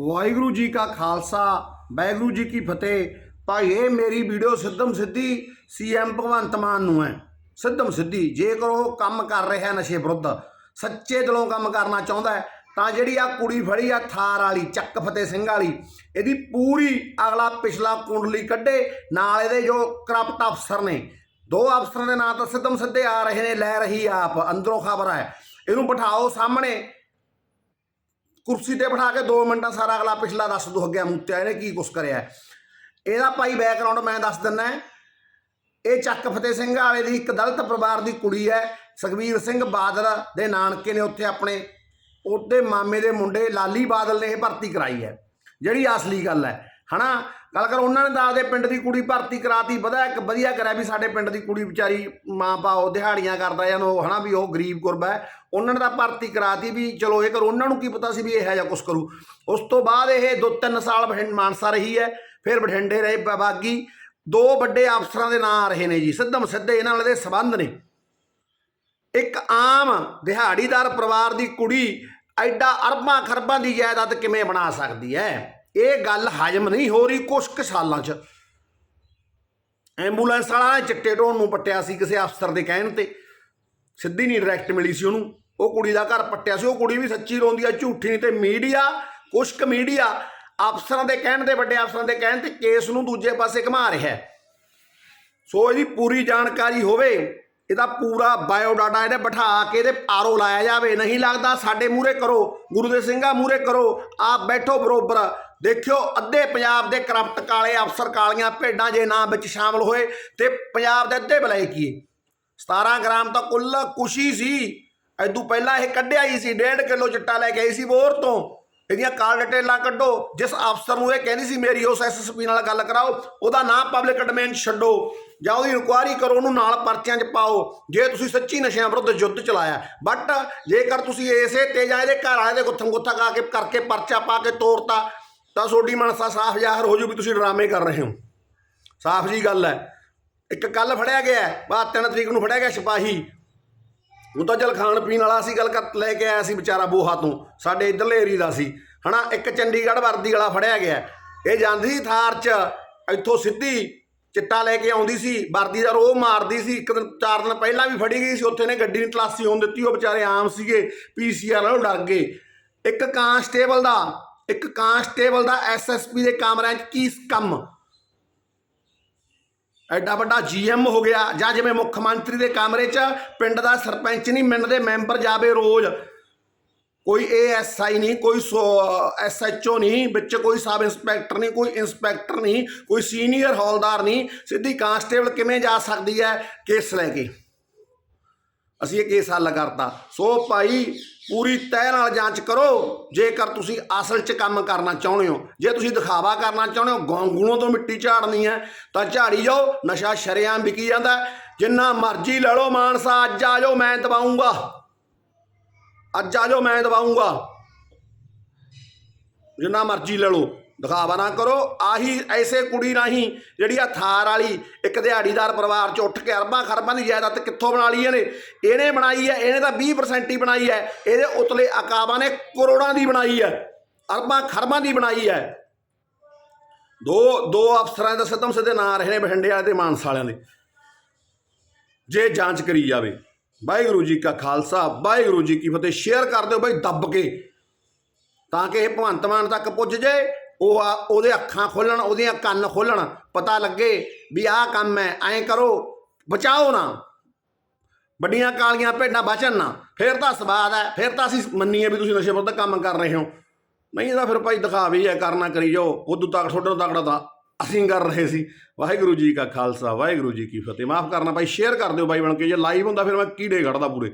ਵਾਹਿਗੁਰੂ ਜੀ ਕਾ ਖਾਲਸਾ, ਵਾਹਿਗੁਰੂ ਜੀ ਕੀ ਫਤਿਹ। ਭਾਈ, ਇਹ ਮੇਰੀ ਵੀਡੀਓ ਸਿੱਧਮ ਸਿੱਧੀ ਸੀਐਮ ਭਗਵੰਤ ਮਾਨ ਨੂੰ ਹੈ। ਸਿੱਧਮ ਸਿੱਧੀ, ਜੇਕਰ ਉਹ ਕੰਮ ਕਰ ਰਿਹਾ ਨਸ਼ੇ ਵਿਰੁੱਧ, ਸੱਚੇ ਦਿਲੋਂ ਕੰਮ ਕਰਨਾ ਚਾਹੁੰਦਾ ਹੈ, ਤਾਂ ਜਿਹੜੀ ਆ ਕੁੜੀ ਫੜੀ ਆ ਥਾਰ ਵਾਲੀ, ਚੱਕ ਫਤਿਹ ਸਿੰਘ ਵਾਲੀ, ਇਹਦੀ ਪੂਰੀ ਅਗਲਾ ਪਿਛਲਾ ਕੁੰਡਲੀ ਕੱਢੇ, ਨਾਲ ਇਹਦੇ ਜੋ ਕਰਪਟ ਅਫਸਰ ਨੇ। ਦੋ ਅਫਸਰਾਂ ਦੇ ਨਾਂ ਤਾਂ ਸਿੱਧਮ ਸਿੱਧੇ ਆ ਰਹੇ ਨੇ, ਲੈ ਰਹੀ ਆਪ, ਅੰਦਰੋਂ ਖਬਰ ਹੈ। ਇਹਨੂੰ ਬਿਠਾਓ ਸਾਹਮਣੇ। ਕੁਰਸੀ ਤੇ ਬਿਠਾ ਕੇ 2 ਮਿੰਟਾਂ ਸਾਰਾ ਅਗਲਾ ਪਿਛਲਾ ਦੱਸ ਦੋ ਅੱਗੇ ਮੁੱਤਿਆ ਇਹਨੇ ਕੀ ਕੁਛ ਕਰਿਆ? ਇਹਦਾ ਭਾਈ ਬੈਕਗ੍ਰਾਉਂਡ ਮੈਂ ਦੱਸ ਦਿੰਦਾ ਇਹ ਚੱਕ ਫਤਿਹ ਸਿੰਘ ਵਾਲੇ ਦੀ ਇੱਕ ਦਲਿਤ ਪਰਿਵਾਰ ਦੀ ਕੁੜੀ ਹੈ, ਸੁਖਬੀਰ ਸਿੰਘ ਬਾਦਲ ਦੇ ਨਾਨਕੇ ਨੇ ਉੱਥੇ ਆਪਣੇ, ਉਹਦੇ ਮਾਮੇ ਦੇ ਮੁੰਡੇ ਲਾਲੀ ਬਾਦਲ ਨੇ ਇਹ ਭਰਤੀ ਕਰਾਈ ਹੈ, ਜਿਹੜੀ ਅਸਲੀ ਗੱਲ ਹੈ। ਹਨਾ? ਗੱਲ ਕਰ, ਉਹਨਾਂ ਨੇ ਤਾਂ ਆਪਦੇ ਪਿੰਡ ਦੀ ਕੁੜੀ ਭਰਤੀ ਕਰਾਤੀ ਵਧਾ ਇੱਕ ਵਧੀਆ ਕਰਿਆ ਵੀ ਸਾਡੇ ਪਿੰਡ ਦੀ ਕੁੜੀ ਵਿਚਾਰੀ ਮਾਂ ਬਾਪ ਦਿਹਾੜੀਆਂ ਕਰਦਾ ਜਾਂ ਉਹ ਹਨਾ ਵੀ ਉਹ ਗਰੀਬ ਗੁਰਬਾ ਹੈ, ਉਹਨਾਂ ਨੇ ਤਾਂ ਭਰਤੀ ਕਰਾਤੀ ਵੀ ਚਲੋ ਇਹ ਕਰ, ਉਹਨਾਂ ਨੂੰ ਕੀ ਪਤਾ ਸੀ ਵੀ ਇਹ ਜਾਂ ਕੁਛ ਕਰੂ। ਉਸ ਤੋਂ ਬਾਅਦ ਇਹ ਦੋ ਤਿੰਨ ਸਾਲ ਬਠਿੰਡ ਮਾਨਸਾ ਰਹੀ ਹੈ, ਫਿਰ ਬਠਿੰਡੇ ਰਹੇ ਬਾਗੀ। ਦੋ ਵੱਡੇ ਅਫਸਰਾਂ ਦੇ ਨਾਂ ਆ ਰਹੇ ਨੇ ਜੀ, ਸਿੱਧਮ ਸਿੱਧੇ ਇਹਨਾਂ ਨਾਲ ਦੇ ਸਬੰਧ ਨੇ। ਇੱਕ ਆਮ ਦਿਹਾੜੀਦਾਰ ਪਰਿਵਾਰ ਦੀ ਕੁੜੀ ਐਡਾ ਅਰਬਾਂ ਖਰਬਾਂ ਦੀ ਜਾਇਦਾਦ ਕਿਵੇਂ ਬਣਾ ਸਕਦੀ ਹੈ? ਇਹ ਗੱਲ ਹਜਮ ਨਹੀਂ ਹੋ ਰਹੀ ਕੁਛ ਕੁ ਸਾਲਾਂ 'ਚ। ਐਂਬੂਲੈਂਸ ਵਾਲਾ ਨੇ ਚਿੱਟੇ ਢੋਣ ਨੂੰ ਪੱਟਿਆ ਸੀ ਕਿਸੇ ਅਫਸਰ ਦੇ ਕਹਿਣ ਤੇ। ਸਿੱਧੀ ਨਹੀਂ ਡਾਇਰੈਕਟ ਮਿਲੀ ਸੀ ਉਹਨੂੰ। ਉਹ ਕੁੜੀ ਦਾ ਘਰ ਪੱਟਿਆ ਸੀ। ਉਹ ਕੁੜੀ ਵੀ ਸੱਚੀ ਰੋਂਦੀ ਆ, ਝੂਠੀ ਨਹੀਂ ਤੇ ਮੀਡੀਆ ਕੁਛ ਕੁ ਮੀਡੀਆ ਅਫਸਰਾਂ ਦੇ ਕਹਿਣ ਤੇ, ਵੱਡੇ ਅਫਸਰਾਂ ਦੇ ਕਹਿਣ ਤੇ ਕੇਸ ਨੂੰ ਦੂਜੇ ਪਾਸੇ ਘੁਮਾ ਰਿਹਾ ਸੋ ਇਹਦੀ ਪੂਰੀ ਜਾਣਕਾਰੀ ਹੋਵੇ, ਇਹਦਾ ਪੂਰਾ ਬਾਇਓਡਾਟਾ ਇਹਦੇ ਬਿਠਾ ਕੇ ਇਹਦੇ ਆਰੋ ਲਾਇਆ ਜਾਵੇ। ਨਹੀਂ ਲੱਗਦਾ ਸਾਡੇ ਮੂਹਰੇ ਕਰੋ, ਗੁਰੂ ਦੇ ਸਿੰਘਾਂ ਮੂਹਰੇ ਕਰੋ, ਆਪ ਬੈਠੋ ਬਰੋਬਰ। ਦੇਖਿਓ, ਅੱਧੇ ਪੰਜਾਬ ਦੇ ਕਰਪਟ ਕਾਲੇ ਅਫਸਰ ਕਾਲੀਆਂ ਭੇਡਾਂ ਜੇ ਨਾਂ ਵਿੱਚ ਸ਼ਾਮਲ ਹੋਏ ਤੇ ਪੰਜਾਬ ਦੇ ਅੱਧੇ ਬਲਾਈ ਕੀਏ 17 ਗ੍ਰਾਮ ਤਾਂ ਕੁੱਲ ਕੁਸ਼ੀ ਸੀ। ਐਦੂ ਪਹਿਲਾਂ ਇਹ ਕੱਢਿਆ ਹੀ ਸੀ 1.5 ਕਿਲੋ ਚਿੱਟਾ ਲੈ ਕੇ ਆਈ ਸੀ ਬੋਰ ਤੋਂ। ਇਹਦੀਆਂ ਕਾਲ ਡਿਟੇਲਾਂ ਕੱਢੋ। ਜਿਸ ਅਫਸਰ ਨੂੰ ਇਹ ਕਹਿੰਦੀ ਸੀ, ਮੇਰੀ ਉਸ ਐਸਐਸਪੀ ਨਾਲ ਗੱਲ ਕਰਾਓ, ਉਹਦਾ ਨਾਮ ਪਬਲਿਕ ਡੋਮੇਨ 'ਚ ਛੱਡੋ। ਜਾਂ ਉਹਦੀ ਇਨਕੁਆਇਰੀ ਕਰੋ, ਉਹਨੂੰ ਨਾਲ ਪਰਚਿਆਂ 'ਚ ਪਾਓ। ਜੇ ਤੁਸੀਂ ਸੱਚੀ ਨਸ਼ਿਆਂ ਵਿਰੁੱਧ ਯੁੱਧ ਚਲਾਇਆ। ਬਟ ਜੇਕਰ ਤੁਸੀਂ ਇਸੇ ਤੇ ਜਾਂ ਇਹਦੇ ਘਰ ਵਾਲੇ ਦੇ ਗੁੱਥਮ ਗੁੱਥਾ ਕਾ ਕੇ ਕਰਕੇ ਪਰਚਾ ਪਾ ਕੇ ਤੋਰਤਾ ਤਾਂ ਤੁਹਾਡੀ ਮਨਸਾ ਸਾਫ਼ ਜ਼ਾਹਰ ਹੋ ਜੂ ਵੀ ਤੁਸੀਂ ਡਰਾਮੇ ਕਰ ਰਹੇ ਹੋ। ਸਾਫ਼ ਜੀ ਗੱਲ ਹੈ। ਇੱਕ ਕੱਲ ਫੜਿਆ ਗਿਆ, ਬਾਅਦ 3 ਤਰੀਕ ਨੂੰ ਫੜਿਆ ਗਿਆ ਸਿਪਾਹੀ। ਉਹ ਤਾਂ ਚਲ ਖਾਣ ਪੀਣ ਵਾਲਾ ਸੀ ਗੱਲ ਕਰ ਲੈ ਕੇ ਆਇਆ ਸੀ ਵਿਚਾਰਾ ਬੋਹਾ ਤੋਂ। ਸਾਡੇ ਇਧਰਲੇ ਏਰੀ ਦਾ ਸੀ। ਹਨਾ, ਇੱਕ ਚੰਡੀਗੜ੍ਹ ਵਰਦੀ ਵਾਲਾ ਫੜਿਆ ਗਿਆ। ਇਹ ਜਾਂਦੀ ਸੀ ਥਾਰ 'ਚ, ਇੱਥੋਂ ਸਿੱਧੀ ਚਿੱਟਾ ਲੈ ਕੇ ਆਉਂਦੀ ਸੀ, ਵਰਦੀ ਦਾ ਰੋਹ ਮਾਰਦੀ ਸੀ। ਇੱਕ ਦਿਨ, ਚਾਰ ਦਿਨ ਪਹਿਲਾਂ ਵੀ ਫੜੀ ਗਈ ਸੀ, ਉੱਥੇ ਨੇ ਗੱਡੀ ਨੂੰ ਤਲਾਸੀ ਹੋਣ ਦਿੱਤੀ, ਉਹ ਵਿਚਾਰੇ ਆਮ ਸੀਗੇ, ਪੀਸੀਆਰ ਨਾਲੋਂ ਡਰ ਗਏ। ਇੱਕ ਕਾਂਸਟੇਬਲ ਦਾ ਇੱਕ ਕਾਂਸਟੇਬਲ ਦਾ ਐਸਐਸਪੀ ਦੇ ਕਮਰਿਆਂ 'ਚ ਕੀ ਕੰਮ? ਐਡਾ ਵੱਡਾ ਜੀਐਮ ਹੋ ਗਿਆ, ਜਾਂ ਜਿਵੇਂ ਮੁੱਖ ਮੰਤਰੀ ਦੇ ਕਮਰੇ 'ਚ ਪਿੰਡ ਦਾ ਸਰਪੰਚ ਨਹੀਂ, ਮਿੰਟ ਦੇ ਮੈਂਬਰ ਜਾਵੇ ਰੋਜ਼। ਕੋਈ ਏਐਸਆਈ ਨਹੀਂ, ਕੋਈ ਐਸਐਚਓ ਨਹੀਂ, ਵਿੱਚ ਕੋਈ ਸਬ ਇੰਸਪੈਕਟਰ ਨਹੀਂ, ਕੋਈ ਇੰਸਪੈਕਟਰ ਨਹੀਂ, ਕੋਈ ਸੀਨੀਅਰ ਹੌਲਦਾਰ ਨਹੀਂ, ਸਿੱਧੀ ਕਾਂਸਟੇਬਲ ਕਿਵੇਂ ਜਾ ਸਕਦੀ ਹੈ? ਕੇਸ ਲੈ ਕੇ। ਅਸੀਂ ਇਹ ਕੇਸ ਹੱਲ ਕਰਤਾ। ਸੋ ਭਾਈ, ਪੂਰੀ ਤਹਿ ਨਾਲ ਜਾਂਚ ਕਰੋ। ਜੇਕਰ ਤੁਸੀਂ ਅਸਲ 'ਚ ਕੰਮ ਕਰਨਾ ਚਾਹੁੰਦੇ ਹੋ, ਜੇ ਤੁਸੀਂ ਦਿਖਾਵਾ ਕਰਨਾ ਚਾਹੁੰਦੇ ਹੋ ਗੋਂਗੂਆਂ ਤੋਂ ਮਿੱਟੀ ਝਾੜਨੀ ਹੈ, ਤਾਂ ਝਾੜੀ ਜਾਓ, ਨਸ਼ਾ ਸ਼ਰੇਆਮ ਵਿਕੀ ਜਾਂਦਾ ਜਿੰਨਾ ਮਰਜ਼ੀ ਲੈ ਲਓ ਮਾਨਸਾ, ਅੱਜ ਆ ਜਾਓ, ਮੈਂ ਦਵਾਉਂਗਾ ਅੱਜ ਆ ਜਾਓ, ਮੈਂ ਦਵਾਉਂਗਾ ਜਿੰਨਾ ਮਰਜ਼ੀ ਲੈ ਲਓ। ਦਿਖਾਵਾ ਨਾ ਕਰੋ। ਆਹੀ ਐਸੇ ਕੁੜੀ ਰਾਹੀਂ ਜਿਹੜੀ ਆ ਥਾਰ ਵਾਲੀ ਇੱਕ ਦਿਹਾੜੀਦਾਰ ਪਰਿਵਾਰ ਚ ਉੱਠ ਕੇ ਅਰਬਾਂ ਖਰਬਾਂ ਦੀ ਜਾਇਦਾਦ ਕਿੱਥੋਂ ਬਣਾ ਲਈ ਇਹਨੇ ਇਹਨੇ ਬਣਾਈ ਹੈ, ਇਹਨੇ ਤਾਂ 20% ਹੀ ਬਣਾਈ ਹੈ। ਇਹਦੇ ਉਤਲੇ ਅਕਾਬਾਂ ਨੇ ਕਰੋੜਾਂ ਦੀ ਬਣਾਈ ਹੈ, ਅਰਬਾਂ ਖਰਬਾਂ ਦੀ ਬਣਾਈ ਹੈ। ਦੋ ਦੋ ਅਫਸਰਾਂ ਦੇ ਸਿੱਧਮ ਸਿੱਧੇ ਨਾਂ ਰਹੇ ਨੇ ਬਠਿੰਡੇ ਵਾਲੇ ਤੇ ਮਾਨਸਾ ਵਾਲਿਆਂ ਦੇ। ਜੇ ਜਾਂਚ ਕਰੀ ਜਾਵੇ। ਵਾਹਿਗੁਰੂ ਜੀ ਕਾ ਖਾਲਸਾ, ਵਾਹਿਗੁਰੂ ਜੀ ਕੀ ਫਤਿਹ। ਸ਼ੇਅਰ ਕਰ ਦਿਓ ਬਈ, ਦੱਬ ਕੇ। ਤਾਂ ਕਿ ਇਹ ਭਗਵੰਤ ਮਾਨ ਤੱਕ ਪੁੱਜ ਜਾਏ। ਉਹ ਆ- ਉਹਦੇ ਅੱਖਾਂ ਖੋਲਣ, ਉਹਦੀਆਂ ਕੰਨ ਖੋਲਣ, ਪਤਾ ਲੱਗੇ ਵੀ ਆਹ ਕੰਮ ਹੈ, ਐਂ ਕਰੋ, ਬਚਾਓ ਨਾ। ਵੱਡੀਆਂ ਕਾਲੀਆਂ ਭੇਡਾਂ ਬਚਣ ਨਾ। ਫਿਰ ਤਾਂ ਸਵਾਦ ਹੈ, ਫਿਰ ਤਾਂ ਅਸੀਂ ਮੰਨੀਏ ਵੀ ਤੁਸੀਂ ਨਸ਼ੇ ਵਿਰੁੱਧ ਕੰਮ ਕਰ ਰਹੇ ਹੋ। ਨਹੀਂ ਤਾਂ ਫਿਰ ਭਾਈ ਦਿਖਾਵੇ ਹੈ, ਕਰਨਾ ਕਰੀ ਜਾਓ। ਉਦੋਂ ਤੱਕ ਤੁਹਾਡੇ ਤੋਂ ਤਕੜਾ ਤਾਂ ਅਸੀਂ ਕਰ ਰਹੇ ਸੀ। ਵਾਹਿਗੁਰੂ ਜੀ ਕਾ ਖਾਲਸਾ, ਵਾਹਿਗੁਰੂ ਜੀ ਕੀ ਫਤਿਹ। ਮਾਫ ਕਰਨਾ ਭਾਈ ਸ਼ੇਅਰ ਕਰ ਦਿਓ ਬਾਈ ਬਣ ਕੇ। ਜੇ ਲਾਈਵ ਹੁੰਦਾ, ਫਿਰ ਮੈਂ ਕੀੜੇ ਕੱਢਦਾ ਪੂਰੇ।